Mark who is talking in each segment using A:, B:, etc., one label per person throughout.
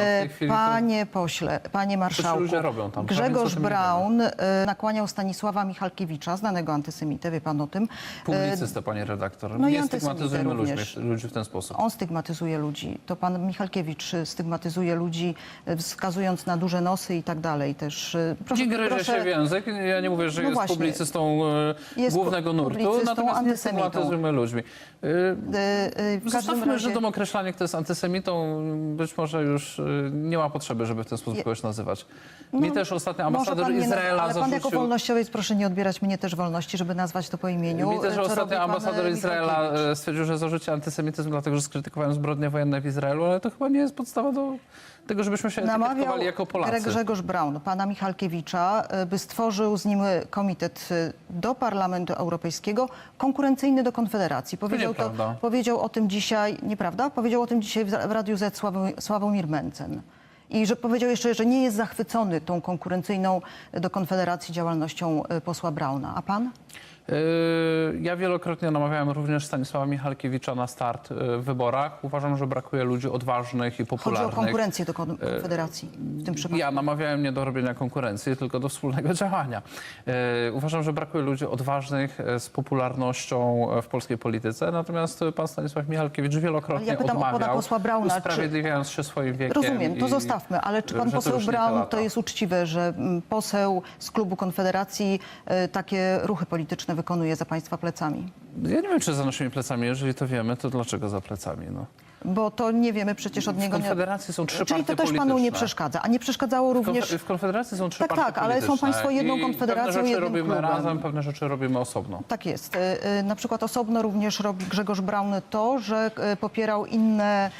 A: tej chwili to-
B: Panie pośle, panie marszałku,
A: ludzie robią tam,
B: Grzegorz
A: tym nie
B: Braun e, nakłaniał Stanisława Michalkiewicza, znanego antysemitę, wie pan o tym. E,
A: Publicysta, pani redaktor.
B: no i
A: nie
B: antysemitę
A: stygmatyzujmy ludzi,
B: również.
A: ludzi w ten sposób.
B: On stygmatyzuje ludzi. To pan Michalkiewicz e, stygmatyzuje ludzi, e, wskazując na duże nosy i tak dalej też. e, Proszę,
A: Nie gryzie się w język. Ja nie mówię, że
B: No
A: jest
B: właśnie.
A: publicystą e,
B: Jest
A: głównego nurtu,
B: publicystą,
A: natomiast nie
B: antysemitą.
A: stygmatyzujmy ludźmi. E,
B: e, e, w każdym
A: Zostawmy
B: razie,
A: Żydom określanie, kto jest antysemitą. Być może już e, nie ma potrzeby, żeby w ten sposób kogoś nazywać. Mi też ostatnio
B: może
A: ambasador
B: pan mnie naz-
A: Izraela
B: Ale pan jako
A: zarzucił...
B: wolnościowiec proszę nie odbierać mnie też wolności, żeby nazwać to po imieniu.
A: Mi też
B: co robi
A: ostatnio
B: pan,
A: ambasador
B: e,
A: Izraela e, stwierdził, że zarzuci antysemityzm, dlatego że skrytykowałem zbrodnie wojenne w Izraelu, ale to chyba nie jest podstawa do tego, żebyśmy się
B: Namawiał
A: etykietowali jako Polacy.
B: Grzegorz Braun, pana Michalkiewicza, e, by stworzył z nim komitet e, do Parlamentu Europejskiego konkurencyjny do Konfederacji. Powiedział,
A: nieprawda.
B: powiedział o tym dzisiaj, nieprawda? Powiedział o tym dzisiaj w w Radiu Z Sławo- Sławomir I że powiedział jeszcze, że nie jest zachwycony tą konkurencyjną do Konfederacji działalnością e, posła Brauna. A pan?
A: Yy, Ja wielokrotnie namawiałem również Stanisława Michalkiewicza na start yy, w wyborach. Uważam, że brakuje ludzi odważnych i
B: Chodzi
A: popularnych.
B: o konkurencję do kon- Konfederacji w tym przypadku.
A: Ja namawiałem nie do robienia konkurencji, tylko do wspólnego działania. E, uważam, że brakuje ludzi odważnych e, z popularnością e, w polskiej polityce, natomiast e, pan Stanisław Michalkiewicz wielokrotnie
B: Ale ja pytam o pana
A: odmawiał,
B: posła Brauna, czy-
A: usprawiedliwiając się swoim wiekiem.
B: Rozumiem, to
A: i-
B: zostawmy, ale czy
A: że
B: pan
A: to
B: poseł
A: już nie te
B: Braun
A: lata.
B: to jest uczciwe, że mm, poseł z klubu Konfederacji e, takie ruchy polityczne wykonuje za państwa plecami?
A: Ja nie wiem, czy za naszymi plecami, jeżeli to wiemy, to dlaczego za plecami? No.
B: Bo to nie wiemy przecież od
A: W
B: niego. Nie...
A: Konfederacji są trzy
B: Czyli to też panu nie
A: polityczne.
B: przeszkadza. A nie przeszkadzało
A: W konfe-
B: również.
A: W Konfederacji są trzy
B: Tak,
A: partie
B: tak, ale są
A: polityczne
B: państwo jedną
A: i
B: konfederacją,
A: Pewne rzeczy
B: jednym
A: robimy
B: klubem.
A: razem, pewne rzeczy robimy osobno.
B: Tak jest. E, e, Na przykład osobno również robi Grzegorz Braun to, że e, popierał inne,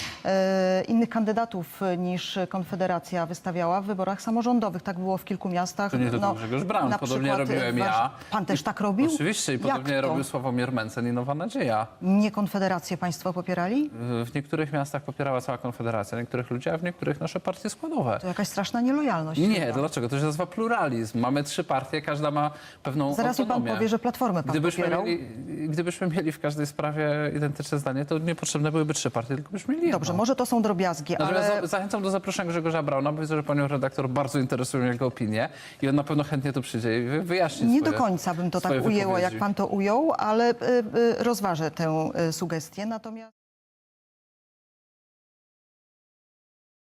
B: innych kandydatów niż Konfederacja wystawiała w wyborach samorządowych. Tak było w kilku miastach.
A: To nie tylko Grzegorz Braun,
B: na
A: podobnie
B: przykład,
A: robiłem
B: Wasz-
A: ja.
B: Pan też tak robił?
A: Oczywiście i
B: Jak
A: podobnie
B: to?
A: robił Sławomir Mencen i Nowa Nadzieja.
B: Nie Konfederację państwo popierali?
A: W niektórych miastach popierała cała Konfederacja, niektórych ludzi, a w niektórych nasze partie składowe.
B: To jakaś straszna nielojalność.
A: Nie,
B: chyba.
A: dlaczego? To się nazywa pluralizm. Mamy trzy partie, każda ma pewną
B: Zaraz mi pan
A: autonomię.
B: powie, że Platformę pan
A: Gdybyśmy
B: popierał.
A: mieli, gdybyśmy mieli w każdej sprawie identyczne zdanie, to niepotrzebne byłyby trzy partie, tylko byśmy mieli jedną.
B: Dobrze, może to są drobiazgi,
A: Natomiast
B: ale
A: za- zachęcam do zaproszenia Grzegorza Brauna, bo widzę, że panią redaktor bardzo interesują jego opinie i on na pewno chętnie tu przyjdzie i wy- wyjaśni
B: nie
A: swoje,
B: do końca bym to tak ujęła, jak pan to ujął, ale y, y, rozważę tę y, sugestię. Natomiast